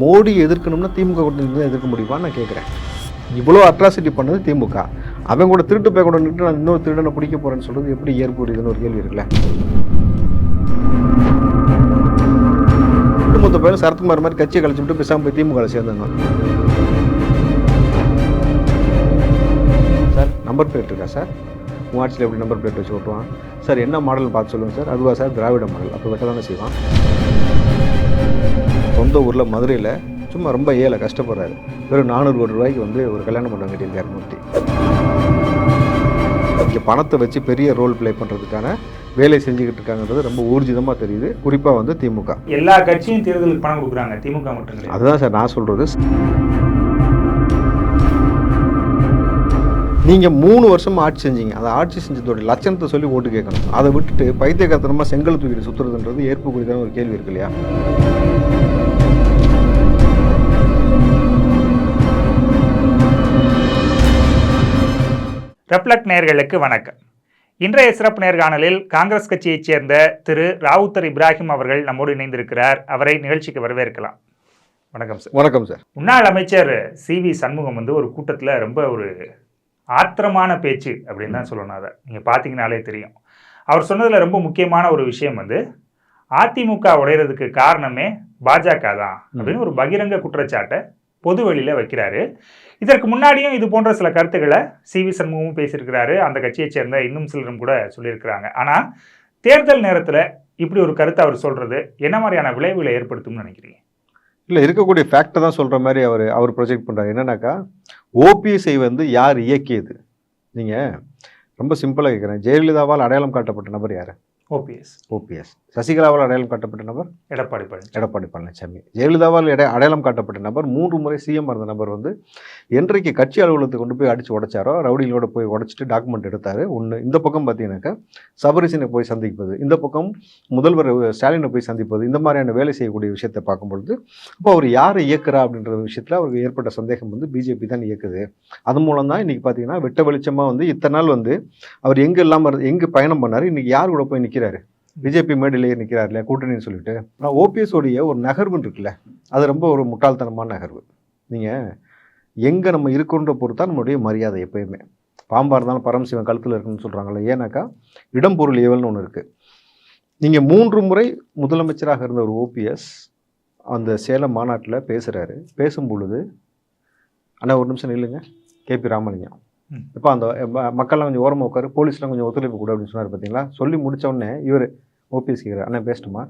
மோடி எதிர்க்கணும்னா திமுக கூட்டணி எதிர்க்க முடியுமான்னு நான் கேட்குறேன். இவ்வளோ அட்ராசிட்டி பண்ணது திமுக. அவன் கூட திருட்டு போய் கூட நின்று நான் இன்னொரு திருடனை பிடிக்க போகிறேன்னு சொல்கிறது எப்படி ஏற்புரியுதுன்னு ஒரு கேள்வி இருக்குல்ல? ஒட்டுமொத்த பேரும் சரத்குமார் மாதிரி கட்சியை கழிச்சு விட்டு பேசாமல் போய் திமுக சேர்ந்தாங்க. சார் நம்பர் பிளேட் இருக்கா சார்? ஆட்சியில் எப்படி நம்பர் பிளேட் வச்சு ஓட்டுவான் சார் என்ன மாடல் பார்த்து சொல்லுங்கள் சார். அதுவா சார் திராவிட மாடல் அப்போ வெட்ட தானே செய்வான்? சொந்த ஊரில் மதுரையில் சும்மா ரொம்ப ஏழை கஷ்டப்படுறாரு. வெறும் நானூறு கோடி ரூபாய்க்கு வந்து ஒரு கல்யாண மண்டபம் கட்டியிருக்காரு மூர்த்தி. இங்கே பணத்தை வச்சு பெரிய ரோல் ப்ளே பண்ணுறதுக்கான வேலை செஞ்சுக்கிட்டு இருக்காங்கன்றது ரொம்ப ஊர்ஜிதமாக தெரியுது. குறிப்பாக வந்து திமுக. எல்லா கட்சியும் தேர்தலுக்கு பணம் கொடுக்குறாங்க. திமுக மட்டும் அதுதான் சார் நான் சொல்கிறது நீங்கள் மூணு வருஷம் ஆட்சி செஞ்சீங்க. அதை ஆட்சி செஞ்சதோட லட்சணத்தை சொல்லி ஓட்டு கேட்கணும். அதை விட்டுட்டு பைத்தியக்காரத்தனமாக செங்கல் தூக்கிட்டு சுற்றுறதுன்றது ஏற்பு குறித்தான ஒரு கேள்வி இருக்கு இல்லையா? ரெப்லக்ட் நேயர்களுக்கு வணக்கம். இன்றைய சிறப்பு நேர்காணலில் காங்கிரஸ் கட்சியைச் சேர்ந்த திரு ராவுத்தர் இப்ராஹிம் அவர்கள் நம்மோடு இணைந்திருக்கிறார். அவரை நிகழ்ச்சிக்கு வரவேற்கலாம். வணக்கம் சார். வணக்கம் சார். முன்னாள் அமைச்சர் சி வி சண்முகம் வந்து ஒரு கூட்டத்தில் ரொம்ப ஒரு ஆத்திரமான பேச்சு அப்படின்னு தான் சொல்லணும் அதை. நீங்கள் பார்த்தீங்கனாலே தெரியும். அவர் சொன்னதில் ரொம்ப முக்கியமான ஒரு விஷயம் வந்து அதிமுக உடையிறதுக்கு காரணமே பாஜக தான் அப்படின்னு ஒரு பகிரங்க குற்றச்சாட்டை பொது வெளியில் வைக்கிறாரு. இதற்கு முன்னாடியும் இது போன்ற சில கருத்துக்களை சி வி சண்முகமும் பேசியிருக்கிறாரு. அந்த கட்சியைச் சேர்ந்த இன்னும் சிலரும் கூட சொல்லியிருக்கிறாங்க. ஆனால் தேர்தல் நேரத்தில் இப்படி ஒரு கருத்தை அவர் சொல்கிறது என்ன மாதிரியான விளைவுகளை ஏற்படுத்தும்னு நினைக்கிறீங்க? இல்லை இருக்கக்கூடிய ஃபேக்டை தான் சொல்கிற மாதிரி அவர் அவர் ப்ரொஜெக்ட் பண்ணுறாரு என்னன்னாக்கா ஓபிஎஸ்ஐ வந்து யார் இயக்கியது? நீங்கள் ரொம்ப சிம்பிளாக கேட்குறேன் ஜெயலலிதாவால் அடையாளம் காட்டப்பட்ட நபர் யார்? ஓபிஎஸ். ஓபிஎஸ். சசிகலாவால் அடையாளம் காட்டப்பட்ட நபர்? எடப்பாடி பழனிசாமி. எடப்பாடி பழனிசாமி. ஜெயலலிதாவால் எடை அடையாளம் காட்டப்பட்ட நபர் மூன்று முறை சிஎம் இருந்த நபர் வந்து என்றைக்கு கட்சி அலுவலகத்தை கொண்டு போய் அடிச்சு உடைச்சாரோ ரவுடிகளோட போய் உடைச்சிட்டு டாக்குமெண்ட் எடுத்தார். ஒன்று இந்த பக்கம் பார்த்தீங்கன்னாக்கா சபரிசனை போய் சந்திப்பது. இந்த பக்கம் முதல்வர் ஸ்டாலினை போய் சந்திப்பது. இந்த மாதிரியான வேலை செய்யக்கூடிய விஷயத்தை பார்க்கும்பொழுது அப்போ அவர் யாரை இயக்குறா அப்படின்ற விஷயத்தில் அவருக்கு ஏற்பட்ட சந்தேகம் வந்து பிஜேபி தான் இயக்குது. அது மூலம் தான் இன்றைக்கி பார்த்தீங்கன்னா வெட்ட வெளிச்சமாக வந்து இத்தனை நாள் வந்து அவர் எங்கே இல்லாமல் எங்கே பயணம் பண்ணார் இன்றைக்கி யார் கூட போய் நிற்கிறாரு பிஜேபி மேடையிலேயே நிற்கிறார் இல்லையா கூட்டணின்னு சொல்லிட்டு. ஆனால் ஓபிஎஸ் உடைய ஒரு நகர்வுன்னு இருக்குல்ல அது ரொம்ப ஒரு முட்டாள்தனமான நகர்வு. நீங்கள் எங்கே நம்ம இருக்கோன்ற பொறுத்தா நம்மளுடைய மரியாதை எப்பயுமே. பாம்பாக இருந்தாலும் பரமசிவன் கழுத்தில் இருக்குன்னு சொல்கிறாங்களே ஏன்னாக்கா இடம் பொருள் ஏவல்னு ஒன்று இருக்குது நீங்கள் மூன்று முறை முதலமைச்சராக இருந்த ஒரு ஓபிஎஸ் அந்த சேலம் மாநாட்டில் பேசுகிறாரு பேசும் பொழுது அண்ணா ஒரு நிமிஷம் இல்லைங்க கேபி ராமலிங்கம். இப்போ அந்த மக்கள்லாம் கொஞ்சம் ஓரமாக உட்காரு போலீஸ்லாம் கொஞ்சம் ஒத்துழைப்பு கொடு அப்படின்னு சொன்னார் பார்த்தீங்களா? சொல்லி முடிச்ச உடனே இவர் ஓபிஎஸ் கேட்குறாரு அண்ணா பேசட்டுமா?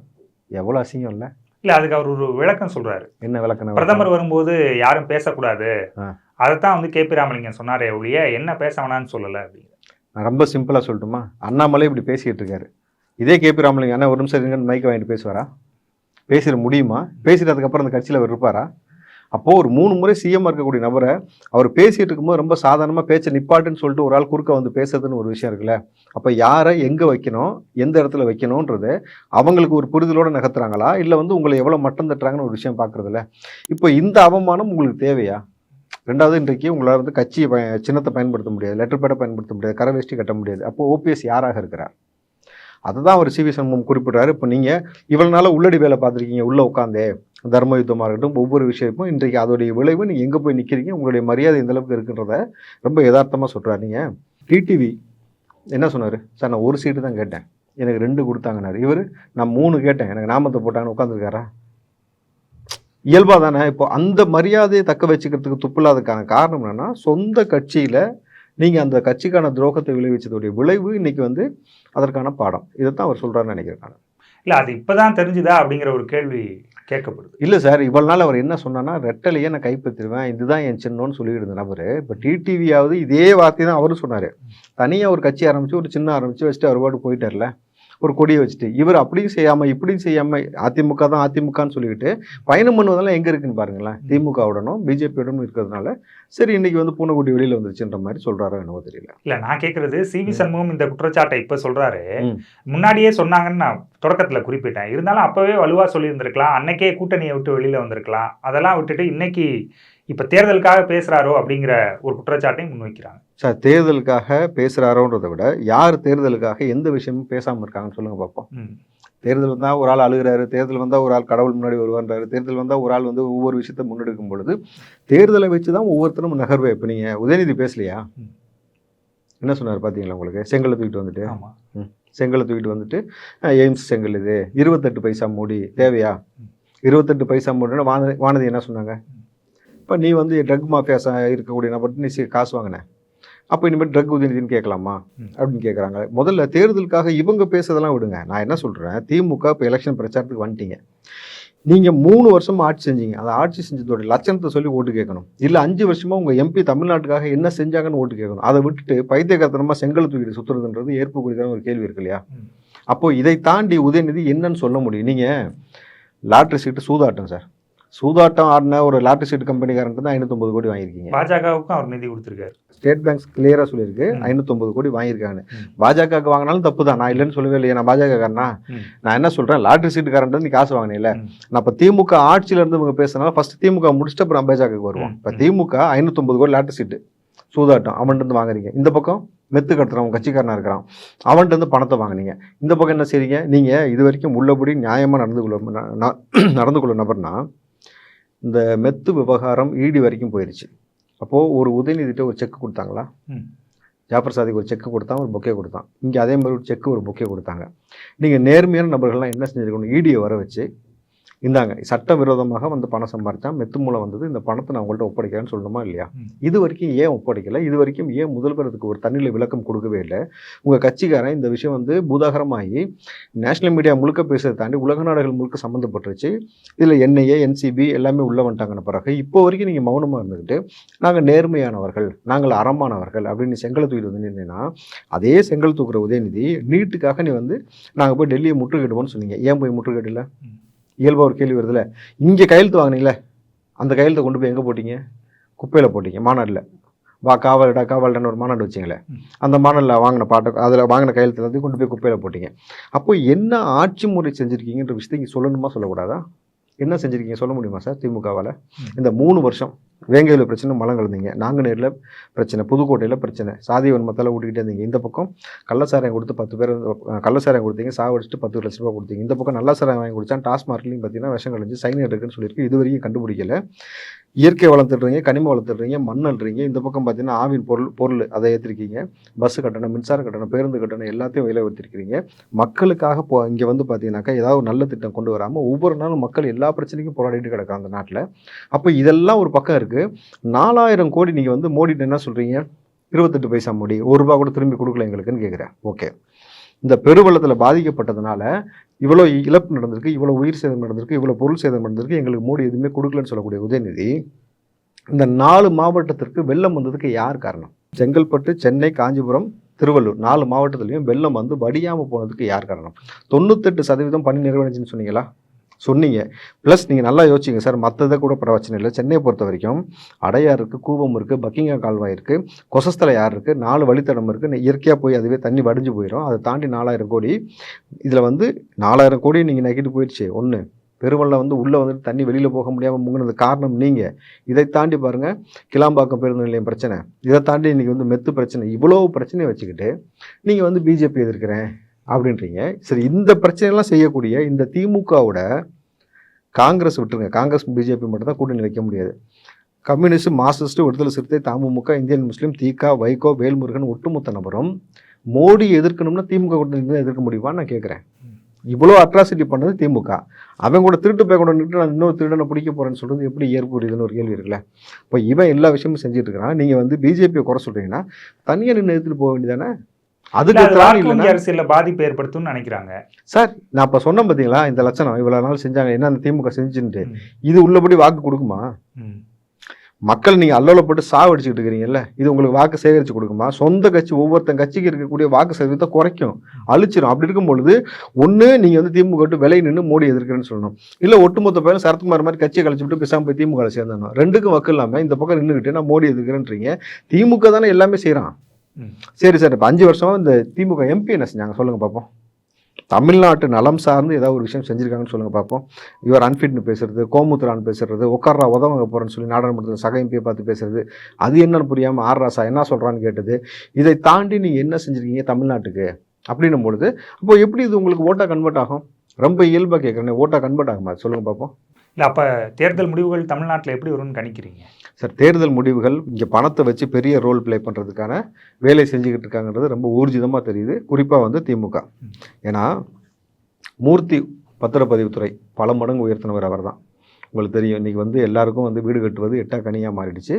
எவ்வளோ அசிங்கம் இல்லை. இல்ல அதுக்கு அவர் ஒரு விளக்கம் சொல்றாரு. என்ன விளக்கணம் பிரதமர் வரும்போது யாரும் பேசக்கூடாது. அதைத்தான் வந்து கே பி ராமலிங்கம் சொன்னாரே ஒழிய என்ன பேச வேணாம்னு சொல்லல அப்படின்னு. நான் ரொம்ப சிம்பிளாக சொல்லட்டுமா? அண்ணாமலை இப்படி பேசிக்கிட்டு இருக்காரு. இதே கேபி ராமலிங்கம் அண்ணா ஒரு நிமிஷம் இருங்கன்னு மைக்கை வாங்கிட்டு பேசுவாரா? பேசிட முடியுமா? பேசிட்டு அதுக்கப்புறம் அந்த கட்சியில் அவர் இருப்பாரா? அப்போது ஒரு மூணு முறை சிஎம் இருக்கக்கூடிய நபரை அவர் பேசிகிட்டு இருக்கும்போது ரொம்ப சாதாரணமாக பேச்சை நிப்பாட்டுன்னு சொல்லிட்டு ஒரு ஆள் குறுக்க வந்து பேசுறதுன்னு ஒரு விஷயம் இருக்குல்ல? அப்போ யாரை எங்கே வைக்கணும்? எந்த இடத்துல வைக்கணுன்றது அவங்களுக்கு ஒரு புரிதலோடு நகர்த்துறாங்களா? இல்லை வந்து உங்களை எவ்வளோ மட்டம் தட்டுறாங்கன்னு ஒரு விஷயம் பார்க்குறதில்ல இப்போ இந்த அவமானம் உங்களுக்கு தேவையா? ரெண்டாவது இன்றைக்கு உங்களால் வந்து கட்சியை பய சின்னத்தை பயன்படுத்த முடியாது லெட்டர் பேடை பயன்படுத்த முடியாது கரை வேஷ்டி கட்ட முடியாது. அப்போ ஓபிஎஸ் யாராக இருக்கிறார்? அதை தான் அவர் சிவி சண்முகம் குறிப்பிட்றாரு. இப்போ நீங்கள் இவ்வளோ நாளாக உள்ளடி வேலை பார்த்துருக்கீங்க உள்ளே உட்காந்தே தர்ம யுத்தமாக இருக்கட்டும் ஒவ்வொரு விஷயமும் இன்றைக்கு அதோடைய விளைவு. நீங்கள் எங்கே போய் நிற்கிறீங்க உங்களுடைய மரியாதை எந்த அளவுக்கு இருக்குன்றத ரொம்ப யதார்த்தமாக சொல்கிறார் நீங்கள் டிடிவி என்ன சொன்னார்? சார் நான் ஒரு சீட்டு தான் கேட்டேன். எனக்கு ரெண்டு கொடுத்தாங்கன்னாரு. இவர் நான் மூணு கேட்டேன். எனக்கு நாமத்தை போட்டாங்கன்னு உட்காந்துருக்காரா இயல்பாக தானே. இப்போ அந்த மரியாதையை தக்க வச்சுக்கிறதுக்கு துப்பில்லாததுக்கான காரணம் என்னன்னா சொந்த கட்சியில் நீங்கள் அந்த கட்சிக்கான துரோகத்தை விளைவிச்சதுடைய விளைவு இன்னைக்கு வந்து அதற்கான பாடம். இதைத்தான் அவர் சொல்கிறாருன்னு நினைக்கிறேன் இல்லை அது இப்போ இப்பதான் தெரிஞ்சுதா அப்படிங்கிற ஒரு கேள்வி கேட்கப்படுது. இல்லை சார் இவ்வளவு நாள் அவர் என்ன சொன்னான்னா ரெட்டலையே நான் கைப்பற்றிடுவேன் இதுதான் என் சின்னோன்னு சொல்லிட்டு இருந்த நபர் இப்போ டிடிவியாவது இதே வார்த்தை தான் அவரும் சொன்னார். தனியாக ஒரு கட்சி ஆரம்பித்து ஒரு சின்ன ஆரம்பித்து வச்சுட்டு அவர் பாட்டு போயிட்டார்ல. ஒரு கொடியை வச்சுட்டு. இவர் அப்படியும் செய்யாமல் இப்படியும் செய்யாமல் அதிமுக தான் அதிமுகன்னு சொல்லிக்கிட்டு பயணம் பண்ணுவதெல்லாம் எங்கே இருக்குன்னு பாருங்களேன். திமுகவுடனும் பிஜேபியுடனும் இருக்கிறதுனால சரி இன்னைக்கு வந்து பூனைக்குட்டி வெளியில் வந்துருச்சுன்ற மாதிரி சொல்கிறாரோ என்னவோ தெரியல. இல்ல நான் கேக்குறது சி வி சண்முகம் இந்த குற்றச்சாட்டை இப்ப சொல்றாரு. ம். முன்னாடியே சொன்னாங்கன்னு நான் தொடக்கத்துல குறிப்பிட்டேன். இருந்தாலும் அப்பவே வலுவா சொல்லியிருந்திருக்கலாம். அன்னைக்கே கூட்டணியை விட்டு வெளியில வந்திருக்கலாம். அதெல்லாம் விட்டுட்டு இன்னைக்கு இப்ப தேர்தலுக்காக பேசுறாரோ அப்படிங்கிற ஒரு குற்றச்சாட்டையும் முன்வைக்கிறாங்க. சார் தேர்தலுக்காக பேசுகிறாரோன்றதை விட யார் தேர்தலுக்காக எந்த விஷயமும் பேசாமல் இருக்காங்கன்னு சொல்லுங்கள் பார்ப்போம். தேர்தல் வந்தால் ஒரு ஆள் அழுகிறாரு தேர்தல் வந்தால் ஒரு ஆள் கடவுள் முன்னாடி வருவான்றாரு தேர்தல் வந்தால் ஒரு ஆள் வந்து ஒவ்வொரு விஷயத்தை முன்னெடுக்கும் பொழுது தேர்தலை வச்சு தான் ஒவ்வொருத்தரும் நகர்வு. இப்போ நீங்கள் உதயநிதி பேசலையா. என்ன சொன்னார் பார்த்தீங்களா உங்களுக்கு? செங்கலை தூக்கிட்டு வந்துட்டு? ஆமா. செங்கலை தூக்கிட்டு வந்துட்டு எய்ம்ஸ் செங்கல் இது. இருபத்தெட்டு பைசா மூடி. தேவையா? இருபத்தெட்டு பைசா மூடினா வானதி வானதி என்ன சொன்னாங்க? இப்போ நீ வந்து ட்ரக் மாஃபியாஸ் இருக்கக்கூடிய நபர்கிட்ட நீ காசு வாங்கின. அப்போ இனிமேல் ட்ரக் உதயநிதினு கேட்கலாமா. அப்படின்னு கேட்குறாங்க முதல்ல தேர்தலுக்காக இவங்க பேசுறதெல்லாம் விடுங்க. நான் என்ன சொல்கிறேன் திமுக இப்போ எலெக்ஷன் பிரச்சாரத்துக்கு வந்துட்டீங்க. நீங்கள் மூணு வருஷமா ஆட்சி செஞ்சீங்க. அந்த ஆட்சி செஞ்சதோட லட்சணத்தை சொல்லி ஓட்டு கேட்கணும். இல்லை அஞ்சு வருஷமா உங்கள் எம்பி தமிழ்நாட்டுக்காக என்ன செஞ்சாங்கன்னு ஓட்டு கேட்கணும். அதை விட்டுட்டு பைத்தியகாரத்தனமாக செங்கல் தூக்கிட்டு சுற்றுறதுன்றது ஏற்பு குறித்தான ஒரு கேள்வி இருக்கு இல்லையா? ம். அப்போ இதை தாண்டி உதயநிதி என்னன்னு சொல்ல முடியும். நீங்கள் லாட்ரி சீட்டு சூதாட்டம் சார். சூதாட்டம் ஆடின ஒரு லாட்ரி சீட்டு கம்பெனிக்காரன்ட்டு தான் ஐநூற்றொம்பது கோடி வாங்கியிருக்கீங்க. பாஜகவுக்கும் அவர் நிதி கொடுத்திருக்காரு. ஸ்டேட் பேங்க்ஸ் கிளியராக சொல்லியிருக்கு. ம். ஐநூற்றொம்பது கோடி வாங்கியிருக்காங்க. பாஜகவுக்கு வாங்கினாலும் தப்பு தான். நான் இல்லைன்னு சொல்லவே இல்லையா. நான் பாஜக காரனா? ம். நான் என்ன சொல்கிறேன் லாட்ரி சீட்டுக்காரன்ட்டு நீ காசு வாங்கினீல ம். நான் இப்போ திமுக ஆட்சியில இருந்து இவங்க பேசுனால ஃபர்ஸ்ட் திமுக முடிச்சுட்டு அப்புறம் பாஜகவுக்கு வருவோம். இப்போ. திமுக ஐநூற்றொம்பது கோடி லாட்ரி சீட்டு. சூதாட்டம். அவன்கிட்ட இருந்து வாங்குறீங்க. இந்த பக்கம் மெத்து கடத்துறவன் கட்சிக்காரனா இருக்கிறான். அவன்கிட்ட இருந்து பணத்தை வாங்குனீங்க. இந்த பக்கம் என்ன செய்றீங்க? நீங்க இது வரைக்கும் உள்ளபடி நியாயமா நடந்து கொள்ள நடந்து கொள்ள நபர்னா இந்த மெத்து விவகாரம் ஈடி வரைக்கும் போயிருச்சு. அப்போ ஒரு உதயநிதிட்ட ஒரு செக் கொடுத்தாங்களா. ஜாஃபர் சாதிக்கு ஒரு செக் கொடுத்தான் ஒரு பொக்கே கொடுத்தான். இங்கே அதே மாதிரி ஒரு செக் ஒரு பொக்கே கொடுத்தாங்க. நீங்கள் நேர்மையான நபர்கள்லாம் என்ன செஞ்சுருக்கணும்? ஈடியை வர வச்சு இந்தாங்க சட்டவிரோதமாக வந்து பணம் சம்பாரிச்சான் மெத்து மூலம் வந்தது இந்த பணத்தை நான் உங்கள்கிட்ட ஒப்படைக்கிறேன்னு சொல்லணுமா இல்லையா. இது வரைக்கும் ஏன் ஒப்படைக்கல? இது வரைக்கும் ஏன் முதல்வர் அதுக்கு ஒரு தண்ணியில் விளக்கம் கொடுக்கவே இல்லை? உங்கள் கட்சிக்காரன் இந்த விஷயம் வந்து பூதாகரமாகி நேஷனல் மீடியா முழுக்க பேசுறதை தாண்டி உலக நாடுகள் முழுக்க சம்மந்தப்பட்டுருச்சு. இதில் என்ஐஏ என்சிபி எல்லாமே உள்ளே வந்துட்டாங்கன்னு பிறகு இப்போ வரைக்கும் நீங்கள் மௌனமாக இருந்துக்கிட்டு நாங்கள் நேர்மையானவர்கள் நாங்கள் அறமானவர்கள் அப்படின்னு செங்கலை தூக்கிட்டு வந்து நின்னா அதே செங்கல் தூக்குற உதயநிதி நீட்டுக்காக நீ வந்து நாங்கள் போய் டெல்லியை முற்றுகையிடுவோம்னு சொன்னீங்க. ஏன் போய் முற்றுகையிடல. இயல்பாக ஒரு கேள்வி வருதுல்ல இங்கே கையெழுத்து வாங்குனீங்களே அந்த கையெழுத்தை கொண்டு போய் எங்கே போட்டீங்க? குப்பையில் போட்டீங்க மாநாட்டில் வா காவலடா காவலடான்னு ஒரு மாநாடு வச்சிங்களே. அந்த மாநாட்டில் வாங்கின பாட்டை அதில் வாங்கின கையெழுத்து எல்லாத்தையும் கொண்டு போய் குப்பையில் போட்டீங்க. அப்போ என்ன ஆட்சி முறை செஞ்சுருக்கீங்கன்ற விஷயத்தை இங்கே சொல்லணுமா சொல்லக்கூடாதா? என்ன செஞ்சுருக்கீங்க சொல்ல முடியுமா சார் திமுகவால். இந்த மூணு வருஷம் வேங்கையில் பிரச்சனை மலம் கலந்தீங்க. நாங்குநேரில் பிரச்சனை புதுக்கோட்டையில் பிரச்சனை. சாதி வன்மத்தால் ஊட்டிக்கிட்டே இருந்தீங்க. இந்த பக்கம் கள்ளசாராயம் கொடுத்து பத்து பேர் கள்ளசாராயம் கொடுத்தீங்க சாவடிச்சுட்டு பத்து லட்ச ரூபா கொடுத்தீங்க. இந்த பக்கம் நல்ல சாராயம் வாங்கி குடிச்சா டாஸ்மார்க்லையும் பார்த்தீங்கன்னா விஷம் கழிஞ்சு சைன் இருக்குன்னு சொல்லியிருக்கு. இது வரைக்கும் கண்டுபிடிக்கல. இயற்கை வளர்த்துடுறீங்க கனிம வளர்த்துடுறீங்க மண் அல்றீங்க இந்த பக்கம் பார்த்தீங்கன்னா ஆவின் பொருள் பொருள் அதை ஏற்றிருக்கீங்க பஸ் கட்டணம் மின்சார கட்டணம் பேருந்து கட்டணம் எல்லாத்தையும் விலை உயர்த்திருக்கிறீங்க மக்களுக்காக போ இங்கே வந்து பார்த்தீங்கன்னாக்கா ஏதாவது ஒரு நல்ல திட்டம் கொண்டு வராமல் ஒவ்வொரு நாளும் மக்கள் எல்லா பிரச்சனைக்கும் போராடிட்டு கிடக்கும் அந்த நாட்டில். அப்போ இதெல்லாம் ஒரு பக்கம் இருக்குது நாலாயிரம் கோடி நீங்கள் வந்து மோடிட்டு என்ன சொல்கிறீங்க இருபத்தெட்டு பைசா மோடி ஒரு ரூபா கூட திரும்பி கொடுக்கல எங்களுக்குன்னு கேட்குறேன் ஓகே. இந்த பெருவெள்ளத்தில் பாதிக்கப்பட்டதுனால இவ்வளோ இழப்பு நடந்திருக்கு இவ்வளோ உயிர் சேதம் நடந்திருக்கு இவ்வளோ பொருள் சேதம் நடந்திருக்கு எங்களுக்கு மோடி எதுவுமே கொடுக்கலன்னு சொல்லக்கூடிய உதயநிதி இந்த நாலு மாவட்டத்திற்கு வெள்ளம் வந்ததுக்கு யார் காரணம்? செங்கல்பட்டு சென்னை காஞ்சிபுரம் திருவள்ளூர் நாலு மாவட்டத்துலேயும் வெள்ளம் வந்து வடியாமல் போனதுக்கு யார் காரணம்? தொண்ணூத்தெட்டு சதவீதம் பணி நிறைவடைஞ்சுன்னு சொன்னீங்களா? சொன்னீங்க. ப்ளஸ் நீங்கள் நல்லா யோசிச்சிங்க சார் மற்றதை கூட பிரச்சனை இல்லை. சென்னையை பொறுத்த வரைக்கும் அடையார் இருக்குது கூவம் இருக்குது பக்கிங்கா கால்வாய் இருக்குது கொசஸ்தலை யார் இருக்குது நாலு வழித்தடம் இருக்குது இயற்கையாக போய் அதுவே தண்ணி வடிஞ்சு போயிடும் அதை தாண்டி நாலாயிரம் கோடி. இதில் வந்து நாலாயிரம் கோடி நீங்கள் நக்கிட்டு போயிடுச்சு. ஒன்று பெருவெள்ளம் வந்து உள்ளே வந்துட்டு தண்ணி வெளியில் போக முடியாமல் முங்கினது காரணம் நீங்கள் இதை தாண்டி பாருங்கள் கிளாம்பாக்கம் பேருந்து நிலையம் பிரச்சனை. இதை தாண்டி இன்றைக்கி வந்து மெத்து பிரச்சனை. இவ்வளோ பிரச்சனையை வச்சுக்கிட்டு நீங்கள் வந்து பிஜேபி எதிர்க்கிறேன் அப்படின்றீங்க. சரி இந்த பிரச்சனையெல்லாம் செய்யக்கூடிய இந்த திமுகவோட காங்கிரஸ் விட்டுருங்க. காங்கிரஸ் பிஜேபி மட்டும்தான் கூட்டணி வைக்க முடியாது. கம்யூனிஸ்ட் மார்க்சிஸ்ட் விடுதலை சிறுத்தை தமுமுக இந்தியன் முஸ்லீம் தீகா வைகோ வேல்முருகன் ஒட்டுமொத்த நபரும் மோடி எதிர்க்கணும்னா திமுக கூட்டணி தான் எதிர்க்க முடியுமான்னு நான் கேட்குறேன். இவ்வளோ அட்ராசிட்டி பண்ணது திமுக அவன் கூட திருட்டு போய் கூட நின்று நான் இன்னொரு திருடனை பிடிக்க போகிறேன்னு சொல்கிறது எப்படி ஏற்புடையதுன்னு ஒரு கேள்வி இருக்குல்ல? இப்போ இவன் எல்லா விஷயமும் செஞ்சுட்டு இருக்கிறான். நீங்கள் வந்து பிஜேபியை குறை சொல்கிறீங்கன்னா தனியாக நின்று எடுத்துகிட்டு போக வேண்டியதானே அதுக்கு அரசியல்ல பாதிப்பு ஏற்படுத்தும்னு நினைக்கிறாங்க. சார் நான் இப்போ சொன்னேன் பார்த்தீங்களா இந்த லட்சணம் இவ்வளோ நாள் செஞ்சாங்க என்ன அந்த திமுக செஞ்சுட்டு. இது உள்ளபடி வாக்கு கொடுக்குமா. மக்கள் நீங்கள் அல்லோலப்பட்டு சாவடிச்சுக்கிட்டு இருக்கிறீங்கல்ல இது உங்களுக்கு வாக்கு சேகரித்து கொடுக்குமா? சொந்த கட்சி ஒவ்வொருத்தன் கட்சிக்கு இருக்கக்கூடிய வாக்கு சதவீதத்தை குறைக்கும் அழிச்சிடும் அப்படி இருக்கும் பொழுது ஒன்று நீங்கள் வந்து திமுக விட்டு விலை நின்று மோடி எதிர்க்கிறேன்னு சொல்லணும். இல்லை ஒட்டுமொத்த பேரும் சரத்குமார் மாதிரி கட்சியை கழிச்சு விட்டு பேசாமல் போய் திமுக சேர்ந்தணும் ரெண்டுக்கும் வக்கு இல்லாமல் இந்த பக்கம் நின்றுக்கிட்டு நான் மோடி எதிர்க்கிறேன்றீங்க. திமுக தானே எல்லாமே செய்கிறான். சரி சார். இப்போ அஞ்சு வருஷமாக இந்த திமுக எம்பி என்ன செஞ்சாங்க? சொல்லுங்கள் பார்ப்போம் தமிழ்நாட்டு நலம் சார்ந்து ஏதாவது ஒரு விஷயம் செஞ்சிருக்காங்கன்னு சொல்லுங்கள் பார்ப்போம் இவர் அன்ஃபிட்னு பேசுறது கோமுத்ரான்னு பேசுறது உட்கார்றா உதவங்க போகிறேன்னு சொல்லி நாடாளுமன்றத்தில் சக எம்பியை பார்த்து பேசுறது. அது என்னன்னு புரியாமல் ஆர் ராசா என்ன சொல்கிறான்னு கேட்டது. இதை தாண்டி நீங்கள் என்ன செஞ்சுருக்கீங்க தமிழ்நாட்டுக்கு? அப்படின்னும் பொழுது அப்போ எப்படி இது உங்களுக்கு ஓட்டாக கன்வெர்ட் ஆகும்? ரொம்ப இயல்பாக கேட்குறேன் ஓட்டாக கன்வெர்ட் ஆகுமா? சொல்லுங்கள் பார்ப்போம் இல்லை அப்போ தேர்தல் முடிவுகள் தமிழ்நாட்டில் எப்படி வரும்னு கணிக்கிறீங்க? சார் தேர்தல் முடிவுகள் இங்கே பணத்தை வச்சு பெரிய ரோல் ப்ளே பண்ணுறதுக்கான வேலை செஞ்சுக்கிட்டு இருக்காங்கன்றது ரொம்ப ஊர்ஜிதமாக தெரியுது. குறிப்பாக வந்து திமுக. ஏன்னா மூர்த்தி பத்திரப்பதிவுத்துறை பல மடங்கு உயர்த்தினவர் அவர் தான் உங்களுக்கு தெரியும் இன்றைக்கி வந்து எல்லாருக்கும் வந்து வீடு கட்டுவது எட்டா கனியாக மாறிடுச்சு.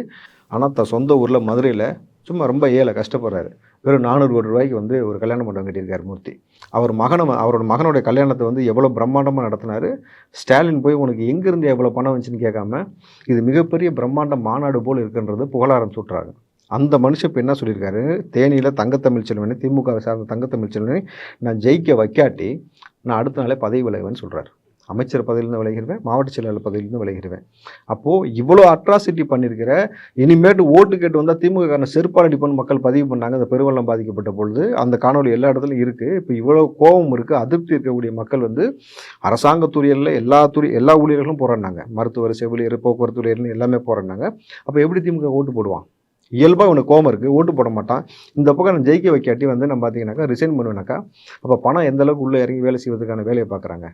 ஆனால் த சொந்த ஊரில் மதுரையில் சும்மா ரொம்ப ஏழை கஷ்டப்படுறாரு. வெறும் நானூறு கோடி ரூபாய்க்கு வந்து ஒரு கல்யாண மண்டபம் கட்டியிருக்கார் மூர்த்தி. அவர் மகனை அவரோட மகனுடைய கல்யாணத்தை வந்து எவ்வளோ பிரம்மாண்டமாக நடத்தினார் ஸ்டாலின் போய் உனக்கு எங்கேருந்து எவ்வளோ பணம் வந்துச்சுன்னு கேட்காம இது மிகப்பெரிய பிரம்மாண்ட மாநாடு போல் இருக்குன்றது புகழாரம் சுட்டுறாங்க அந்த மனுஷன் இப்போ என்ன சொல்லியிருக்காரு தேனியில் தங்கத்தமிழ் செல்வனை திமுக சார்ந்த தங்கத்தமிழ் செல்வனை நான் ஜெயிக்க வைக்காட்டி நான் அடுத்த நாளே பதவி விலகுவேன்னு சொல்கிறார் அமைச்சர் பதவியிலிருந்து விலகிடுவேன் மாவட்ட செயலாளர் பதவியிலிருந்து விலகிடுவேன். அப்போது இவ்வளோ அட்ராசிட்டி பண்ணியிருக்கிற இனிமேட்டு ஓட்டு கேட்டு வந்தால் திமுக காரன செருப்பால் அடிப்போன்னு மக்கள் பதிவு பண்ணாங்க. அந்த பெருவெள்ளம் பாதிக்கப்பட்ட பொழுது அந்த காணொலி எல்லா இடத்துலையும் இருக்குது இப்போ இவ்வளோ கோபம் இருக்குது அதிருப்தி இருக்கக்கூடிய மக்கள் வந்து அரசாங்க துறையில் எல்லா துறை எல்லா ஊழியர்களும் போராடினாங்க. மருத்துவர் செவிலியர் போக்குவரத்து ஊழியர்னு எல்லாமே போராடினாங்க. அப்போ எப்படி திமுக ஓட்டு போடுவான்? இயல்பாக இவனுக்கு கோபம் இருக்குது ஓட்டு போட மாட்டான். இந்த பக்கம் நான் ஜெயிக்க வைக்காட்டி வந்து நம்ம பார்த்தீங்கன்னாக்கா ரிசைன் பண்ணுவேனாக்கா அப்போ பணம் எந்தளவுக்கு உள்ளே இறங்கி வேலை செய்வதற்கான வேலையை பார்க்குறாங்க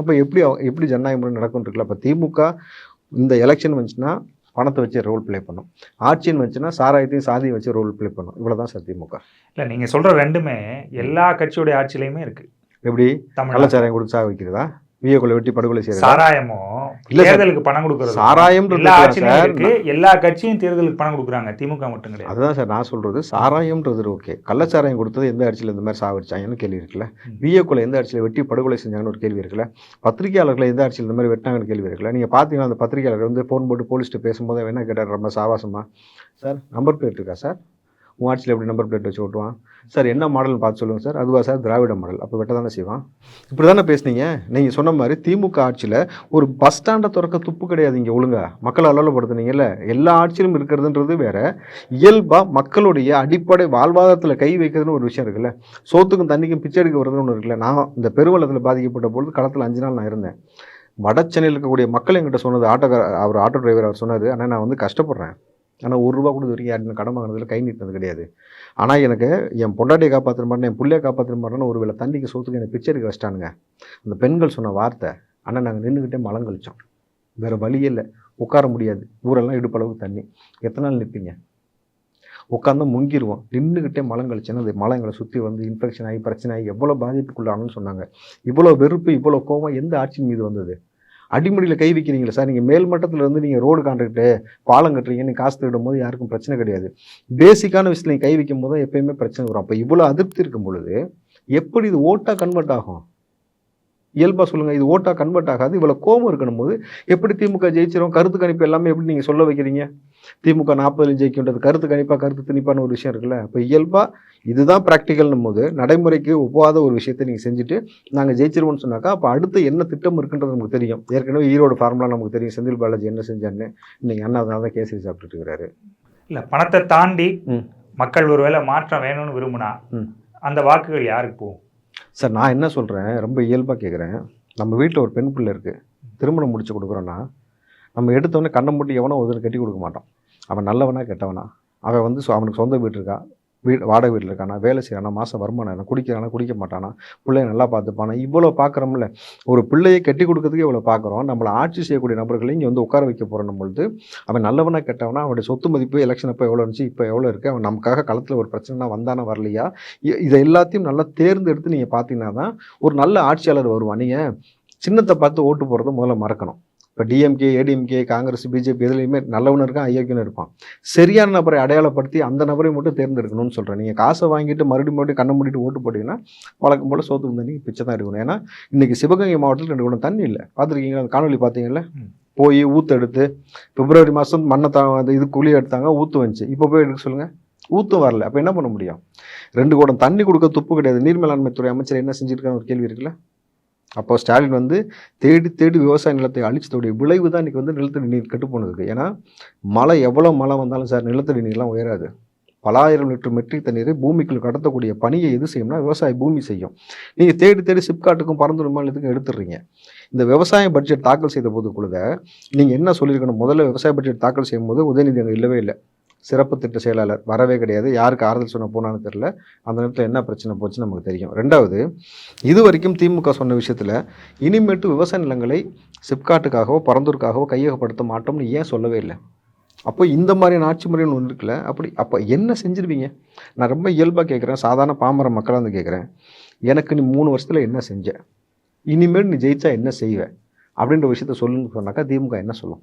அப்போ எப்படி எப்படி ஜனநாயக முறை நடக்கும் இருக்குல்ல அப்போ திமுக இந்த எலெக்ஷன் வந்துச்சுன்னா பணத்தை வச்சு ரோல் ப்ளே பண்ணும். ஆட்சின்னு வந்துச்சுன்னா சாராயத்தையும் சாதியும் வச்சு ரோல் ப்ளே பண்ணும். இவ்வளோ தான் சார் திமுக. இல்லை நீங்கள் சொல்கிற ரெண்டுமே எல்லா கட்சியோடைய ஆட்சியிலையுமே இருக்குது எப்படி? தமிழ்நாடு. கள்ளச்சாராயம் கொடுத்து சாக வைக்கிறதா? விஏக்குள்ள வெட்டி படுகொலை செய்யறதா? சாராயமோ. தேர்தலுக்கு பணம் கொடுக்கறது? சாராயம்ன்றது எல்லா இருக்கலாம் ஆட்சியிலும் சார். இருக்கு. எல்லா கட்சியும் தேர்தலுக்கு பணம் கொடுக்குறாங்க. திமுக மட்டும் கிடையாது. அதுதான் சார் நான் சொல்றது. சாராயம்ன்றது ஓகே. கள்ளச்சாராயம் கொடுத்தது எந்த அடிச்சில் இந்த மாதிரி சாவடிச்சாங்கன்னு கேள்வி இருக்குல்ல. விஏக்குள்ள எந்த அடிச்சில் வெட்டி படுகொலை செஞ்சாங்கன்னு ஒரு கேள்வி இருக்குல்ல. பத்திரிகையாளர்களை எந்த அடிச்சில் இந்த மாதிரி வெட்டினாங்கன்னு கேள்வி இருக்குல்ல. நீங்கள் பார்த்தீங்கன்னா அந்த பத்திரிகையாளர் வந்து ஃபோன் போட்டு போலீஸ்ட்டு பேசும்போது என்ன கேட்டார்? ரொம்ப சாவாசமா? சார் நம்பர் பிளேட் இருக்கா சார்? உன் ஆட்சியில் எப்படி நம்பர் பிளேட் வச்சு ஓட்டுவான் சார் என்ன மாடல்னு பார்த்து சொல்லுங்கள் சார் அதுவா சார் திராவிட மாடல் அப்போ வெட்ட தானே செய்வான்? இப்படி தானே பேசுனீங்க? நீங்கள் சொன்ன மாதிரி திமுக ஆட்சியில் ஒரு பஸ் ஸ்டாண்டை திறக்க துப்பு கிடையாது இங்கே ஒழுங்கா. மக்களை அல்லலப்படுத்துனீங்கல்ல எல்லா ஆட்சியிலும் இருக்கிறதுன்றது வேற. இயல்பாக மக்களுடைய அடிப்படை வாழ்வாதாரத்தில் கை வைக்கிறதுன்னு ஒரு விஷயம் இருக்குல்ல. சோத்துக்கும் தண்ணிக்கும் பிச்சை எடுக்க வருதுன்னு ஒன்று இருக்குல்ல. நான் இந்த பெருவளத்தில் பாதிக்கப்பட்ட பொழுது களத்தில் அஞ்சு நாள் நான் இருந்தேன். வடச்சென்னையில் இருக்கக்கூடிய மக்கள் எங்கிட்ட சொன்னது ஆட்டோக்கார அவர் ஆட்டோ டிரைவர் அவர் சொன்னார் ஆனால் நான் வந்து கஷ்டப்படுறேன். ஆனால் ஒரு ரூபா கூட இது வரைக்கும் யாருமே கடன் வாங்கினதில் கை நீட்டினது கிடையாது. ஆனால் எனக்கு என் பொண்டாட்டியை காப்பாற்றுற மாட்டேன் என் பிள்ளைய காப்பாற்றுற மாட்டேன்னு ஒரு வேளை தண்ணிக்கு சோத்துக்கு என்னை பிச்சை எடுக்க வச்சிட்டானுங்க. அந்த பெண்கள் சொன்ன வார்த்தை ஆனால் நாங்கள் நின்றுக்கிட்டே மலம் கழிச்சோம். வேறு வழியே இல்லை. உட்கார முடியாது. ஊரெல்லாம் இடுப்பளவுக்கு தண்ணி. எத்தனை நாள் நிற்பீங்க உட்காந்து முங்கிடுவோம் நின்றுக்கிட்டே மலம் கழிச்சேன்னா அது மலம் எங்களை சுற்றி வந்து இன்ஃபெக்ஷன் ஆகி பிரச்சனை ஆகி எவ்வளோ பாதிப்புக்குள்ளானு சொன்னாங்க. இவ்வளோ வெறுப்பு இவ்வளோ கோவம் எந்த ஆட்சியின் மீது வந்தது? அடிமடியில் கை வைக்கிறீங்களா சார் நீங்கள் மேல் மட்டத்தில் இருந்து நீங்கள் ரோடு கான்ட்ராக்டு பாலம் கட்டுறீங்கன்னு காசு திருடும் போது யாருக்கும் பிரச்சனை கிடையாது. பேசிக்கான விஷயத்தில் நீங்கள் கை வைக்கும் போது எப்பயுமே பிரச்சனை வரும். அப்போ இவ்வளோ அதிருப்தி இருக்கும் பொழுது எப்படி இது ஓட்டாக கன்வெர்ட் ஆகும்? இயல்பாக சொல்லுங்கள் இது ஓட்டாக கன்வெர்ட் ஆகாது. இவ்வளோ கோபம் இருக்கணும் போது எப்படி திமுக ஜெயிச்சிரும்? கருத்து கணிப்பு எல்லாமே எப்படி நீங்கள் சொல்ல வைக்கிறீங்க? திமுக நாற்பதுல ஜெயிக்கின்றது கருத்து கணிப்பாக கருத்து திணிப்பான ஒரு விஷயம் இருக்குல்ல. அப்போ இயல்பாக இதுதான் ப்ராக்டிக்கல்னும் போது நடைமுறைக்கு ஒவ்வாத ஒரு விஷயத்தை நீங்கள் செஞ்சுட்டு நாங்கள் ஜெயிச்சிருவோம்னு சொன்னாக்கா அப்போ அடுத்து என்ன திட்டம் இருக்குன்றது நமக்கு தெரியும். ஏற்கனவே ஈரோடு ஃபார்முலா நமக்கு தெரியும். செந்தில் பாலாஜி என்ன செஞ்சான்னு இன்னைக்கு அண்ணா அதனால தான் கேசரி சாப்பிட்டுட்டு இருக்கிறாரு. இல்லை பணத்தை தாண்டி. மக்கள் ஒருவேளை மாற்றம் வேணும்னு விரும்புனா ம். அந்த வாக்குகள் யாருக்கு போகும்? சார் நான் என்ன சொல்கிறேன் ரொம்ப இயல்பாக கேட்குறேன் நம்ம வீட்டில் ஒரு பெண் பிள்ளை இருக்குது திருமணம் முடிச்சு கொடுக்குறோன்னா நம்ம எடுத்தோடனே கண்ணை மூட்டி எவனோ ஒருத்தர் கட்டி கொடுக்க மாட்டோம் அவன் நல்லவனா கெட்டவனா? அவன் வந்து அவனுக்கு சொந்த வீடு இருக்கா? வீடு வாடகை வீட்டில் இருக்கானா வேலை செய்யறானா மாதம் வருமானம் என்ன குடிக்கிறானா குடிக்க மாட்டானா பிள்ளைய நல்லா பார்த்துப்பானா இவ்வளோ பார்க்குறோம்ல. ஒரு பிள்ளையை கட்டி கொடுக்கறதுக்கு இவ்வளோ பார்க்குறோம். நம்மளை ஆட்சி செய்யக்கூடிய நபர்களை இங்கே வந்து உட்கார வைக்க போகிறோம் பொழுது அவன் நல்லவனா கெட்டவனா அவனுடைய சொத்து மதிப்பு எலெக்ஷன் அப்போ எவ்வளோ இருந்துச்சு இப்போ எவ்வளோ இருக்குது அவன் நமக்காக களத்தில் ஒரு பிரச்சனைனா வந்தானா வரலையா? இ- இதை எல்லாத்தையும் நல்லா தேர்ந்தெடுத்து நீங்கள் பார்த்தீங்கன்னா தான் ஒரு நல்ல ஆட்சியாளர் வருவான். நீங்கள் சின்னத்தை பார்த்து ஓட்டு போகிறத முதல்ல மறக்கணும். இப்போ டிஎம்கே ஏடிஎம்கே காங்கிரஸ் பிஜேபி எதுலையுமே நல்லவனும் இருக்கான் ஐயோக்கியனும் இருப்பான். சரியான நபரை அடையாளப்படுத்தி அந்த நபரை மட்டும் தேர்ந்தெடுக்கணும்னு சொல்கிறேன் நீங்கள் காசை வாங்கிட்டு மறுபடியும் மறுபடியும் கண்ணை மூடிட்டு ஓட்டு போட்டிங்கன்னா வழக்கம் போல் சோத்துக்கு தண்ணி பிச்சை தான் எடுக்கணும். ஏன்னா இன்றைக்கி சிவகங்கை மாவட்டத்தில் ரெண்டு குடம் தண்ணி இல்லை. பார்த்துருக்கீங்களா? அந்த காணொலி பார்த்தீங்கல்ல? ம். போய் ஊற்று எடுத்து பிப்ரவரி மாதம் மண்ணை தா இது குழி எடுத்தாங்க ஊற்று வந்துச்சு. இப்போ போய் எடுக்க சொல்லுங்கள் ஊத்தும் வரல. அப்போ என்ன பண்ண முடியும்? ரெண்டு குடம் தண்ணி கொடுக்க துப்பு கிடையாது. நீர் மேலாண்மை துறை அமைச்சர் என்ன செஞ்சிருக்கான்னு ஒரு கேள்வி இருக்குல்ல? அப்போ ஸ்டாலின் வந்து தேடி தேடி விவசாய நிலத்தை அழிச்சதோடைய விளைவு தான் இன்றைக்கி வந்து நிலத்தடி நீர் கெட்டு போனதுக்கு. ஏன்னா மழை எவ்வளோ மழை வந்தாலும் சார் நிலத்தடி நீர்லாம் உயராது. பலாயிரம் லிட்டர் மெட்ரிக் தண்ணீரை பூமிக்குள் கடத்தக்கூடிய பணியை எது செய்யும்னா விவசாய பூமி செய்யும். நீங்கள் தேடி தேடி சிப்காட்டுக்கும் பரந்தூர் மாநிலத்துக்கும் எடுத்துடுறீங்க. இந்த விவசாய பட்ஜெட் தாக்கல் செய்த போது கூட நீங்கள் என்ன சொல்லியிருக்கணும்? முதல்ல விவசாய பட்ஜெட் தாக்கல் செய்யும்போது உதயநிதி அங்கே இல்லவே இல்லை. சிறப்பு திட்ட செயலாளர் வரவே கிடையாது. யாருக்கு ஆறுதல் சொன்ன போனான்னு தெரில அந்த நேரத்தில் என்ன பிரச்சனை போச்சுன்னு நமக்கு தெரியும். ரெண்டாவது இது வரைக்கும் திமுக சொன்ன விஷயத்தில் இனிமேட்டு விவசாய நிலங்களை சிப்காட்டுக்காகவோ பரந்தூருக்காகவோ கையகப்படுத்த மாட்டோம்னு ஏன் சொல்லவே இல்லை? அப்போ இந்த மாதிரியான ஆட்சி முறைன்னு ஒன்று இருக்குல்ல அப்படி அப்போ என்ன செஞ்சிருவீங்க? நான் ரொம்ப இயல்பாக கேட்குறேன் சாதாரண பாமர மக்களாக வந்து கேட்குறேன் எனக்கு நீ மூணு வருஷத்தில் என்ன செஞ்ச? இனிமேல் நீ ஜெயிச்சா என்ன செய்வ? அப்படின்ற விஷயத்த சொல்லுன்னு சொன்னாக்கா திமுக என்ன சொல்லும்?